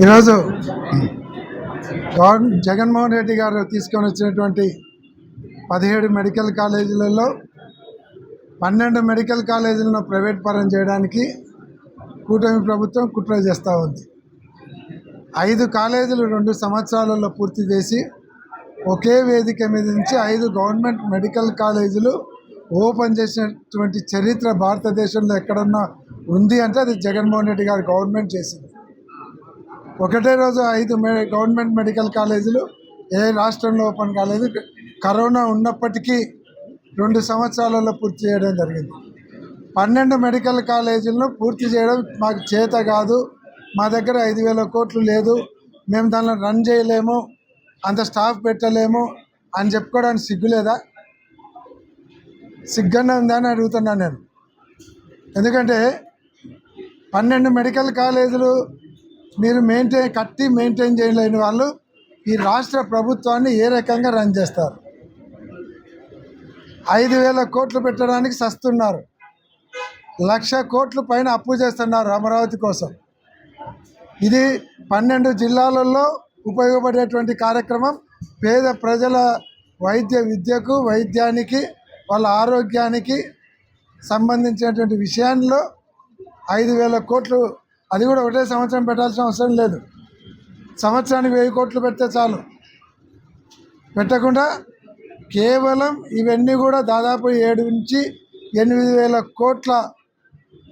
ఈరోజు గవర్న జగన్మోహన్ రెడ్డి గారు తీసుకొని వచ్చినటువంటి పదిహేడు మెడికల్ కాలేజీలలో పన్నెండు మెడికల్ కాలేజీలను ప్రైవేట్ పరం చేయడానికి కూటమి ప్రభుత్వం కుట్ర చేస్తూ ఉంది. ఐదు కాలేజీలు రెండు సంవత్సరాలలో పూర్తి చేసి ఒకే వేదిక మీద నుంచి ఐదు గవర్నమెంట్ మెడికల్ కాలేజీలు ఓపెన్ చేసినటువంటి చరిత్ర భారతదేశంలో ఎక్కడన్నా ఉంది అంటే అది జగన్మోహన్ రెడ్డి గారు గవర్నమెంట్ చేసింది. ఒకటే రోజు ఐదు మె గవర్నమెంట్ మెడికల్ కాలేజీలు ఏ రాష్ట్రంలో ఓపెన్ కాలేదు. కరోనా ఉన్నప్పటికీ రెండు సంవత్సరాలలో పూర్తి చేయడం జరిగింది. పన్నెండు మెడికల్ కాలేజీలను పూర్తి చేయడం మాకు చేత కాదు. మా దగ్గర ఐదు వేల కోట్లు లేదు. మేము దానిలో రన్ చేయలేము. అంత స్టాఫ్ పెట్టలేము అని చెప్పుకోవడానికి సిగ్గులేదా సిగ్గన్న ఉందా అని అడుగుతున్నాను నేను. ఎందుకంటే పన్నెండు మెడికల్ కాలేజీలు మీరు మెయింటైన్ కట్టి మెయింటైన్ చేయలేని వాళ్ళు ఈ రాష్ట్ర ప్రభుత్వాన్ని ఏ రకంగా రన్ చేస్తారు? ఐదు వేల కోట్లు పెట్టడానికి సస్తున్నారు. లక్ష కోట్లు పైన అప్పు చేస్తున్నారు అమరావతి కోసం. ఇది పన్నెండు జిల్లాలలో ఉపయోగపడేటువంటి కార్యక్రమం. పేద ప్రజల వైద్య విద్యకు వైద్యానికి వాళ్ళ ఆరోగ్యానికి సంబంధించినటువంటి విషయాల్లో ఐదు వేల కోట్లు అది కూడా ఒకటే సంవత్సరం పెట్టాల్సిన అవసరం లేదు. సంవత్సరానికి వెయ్యి కోట్లు పెడితే చాలు. పెట్టకుండా కేవలం ఇవన్నీ కూడా దాదాపు ఏడు నుంచి ఎనిమిది వేల కోట్ల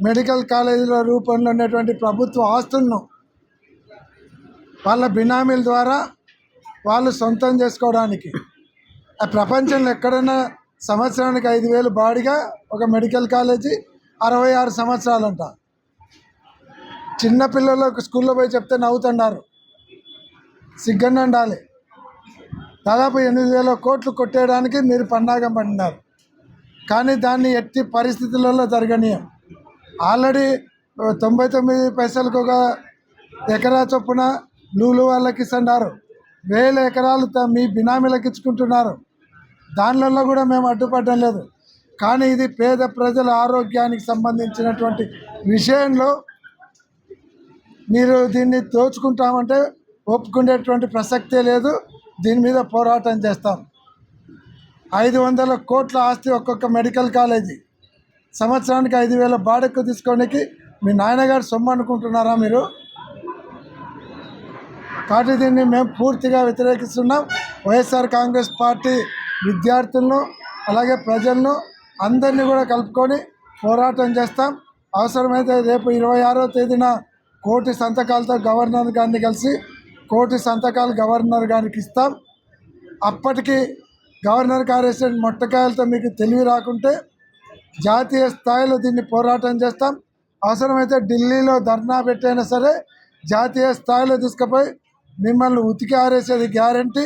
మెడికల్ కాలేజీల రూపంలో ఉన్నటువంటి ప్రభుత్వ ఆస్తులను వాళ్ళ బినామీల ద్వారా వాళ్ళు సొంతం చేసుకోవడానికి. ఆ ప్రపంచంలో ఎక్కడైనా సంవత్సరానికి ఐదు వేలు బాడిగా ఒక మెడికల్ కాలేజీ అరవై ఆరు సంవత్సరాలంట. చిన్నపిల్లలకు స్కూల్లో పోయి చెప్తే నవ్వుతున్నారు సిగ్గన్న ఉండాలి. దాదాపు ఎనిమిది వేల కోట్లు కొట్టేయడానికి మీరు పన్నాగం పడినారు. కానీ దాన్ని ఎట్టి పరిస్థితులలో జరగనీయం. ఆల్రెడీ తొంభై తొమ్మిది పైసలకు ఒక ఎకరా చొప్పున లూలు వాళ్ళకి ఇస్తున్నారు వేల ఎకరాలు మీ బినామీలకు ఇచ్చుకుంటున్నారు. దానిలో కూడా మేము అడ్డుపడడం లేదు. కానీ ఇది పేద ప్రజల ఆరోగ్యానికి సంబంధించినటువంటి విషయంలో మీరు దీన్ని దోచుకుంటామంటే ఒప్పుకునేటువంటి ప్రసక్తే లేదు. దీని మీద పోరాటం చేస్తాం. ఐదు వందల కోట్ల ఆస్తి ఒక్కొక్క మెడికల్ కాలేజీ. సంవత్సరానికి ఐదు వేల బాడకు తీసుకోడానికి మీ నాయనగారు సొమ్ము అనుకుంటున్నారా మీరు? కాబట్టి దీన్ని మేము పూర్తిగా వ్యతిరేకిస్తున్నాం. వైఎస్ఆర్ కాంగ్రెస్ పార్టీ విద్యార్థులను అలాగే ప్రజలను అందరినీ కూడా కలుపుకొని పోరాటం చేస్తాం. అవసరమైతే రేపు ఇరవై ఆరో తేదీన కోటి సంతకాలతో గవర్నర్ గారిని కలిసి కోటి సంతకాలు గవర్నర్ గారికి ఇస్తాం. అప్పటికి గవర్నర్ గారు మొట్టకాయలతో మీకు తెలివి రాకుంటే జాతీయ స్థాయిలో దీన్ని పోరాటం చేస్తాం. అవసరమైతే ఢిల్లీలో ధర్నా పెట్టైనా సరే జాతీయ స్థాయిలో తీసుకుపోయి మిమ్మల్ని ఉతికి ఆరేసేది గ్యారంటీ.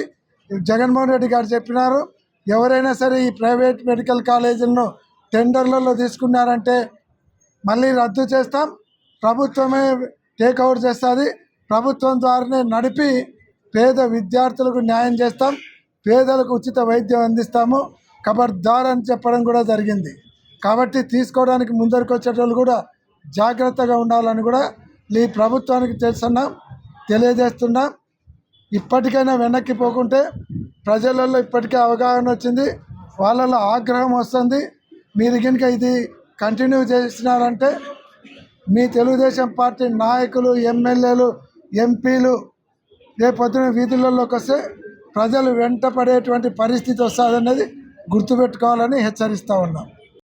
జగన్మోహన్ రెడ్డి గారు చెప్పినారు ఎవరైనా సరే ఈ ప్రైవేట్ మెడికల్ కాలేజీలను టెండర్లలో తీసుకున్నారంటే మళ్ళీ రద్దు చేస్తాం. ప్రభుత్వమే టేక్ ఓవర్ చేస్తుంది. ప్రభుత్వం ద్వారానే నడిపి పేద విద్యార్థులకు న్యాయం చేస్తాం. పేదలకు ఉచిత వైద్యం అందిస్తాము. ఖబర్దార్ అని చెప్పడం కూడా జరిగింది. కాబట్టి తీసుకోవడానికి ముందరికి వచ్చేటోళ్ళు కూడా జాగ్రత్తగా ఉండాలని కూడా ఈ ప్రభుత్వానికి తెలుస్తున్నాం తెలియజేస్తున్నాం. ఇప్పటికైనా వెనక్కి పోకుంటే ప్రజలలో ఇప్పటికే అవగాహన వచ్చింది. వాళ్ళలో ఆగ్రహం వస్తుంది. మీరు కనుక ఇది కంటిన్యూ చేసినారంటే మీ తెలుగుదేశం పార్టీ నాయకులు ఎమ్మెల్యేలు ఎంపీలు రేపొద్దున వీధులలోకి వస్తే ప్రజలు వెంట పడేటువంటి పరిస్థితి అనేది గుర్తుపెట్టుకోవాలని హెచ్చరిస్తూ ఉన్నాం.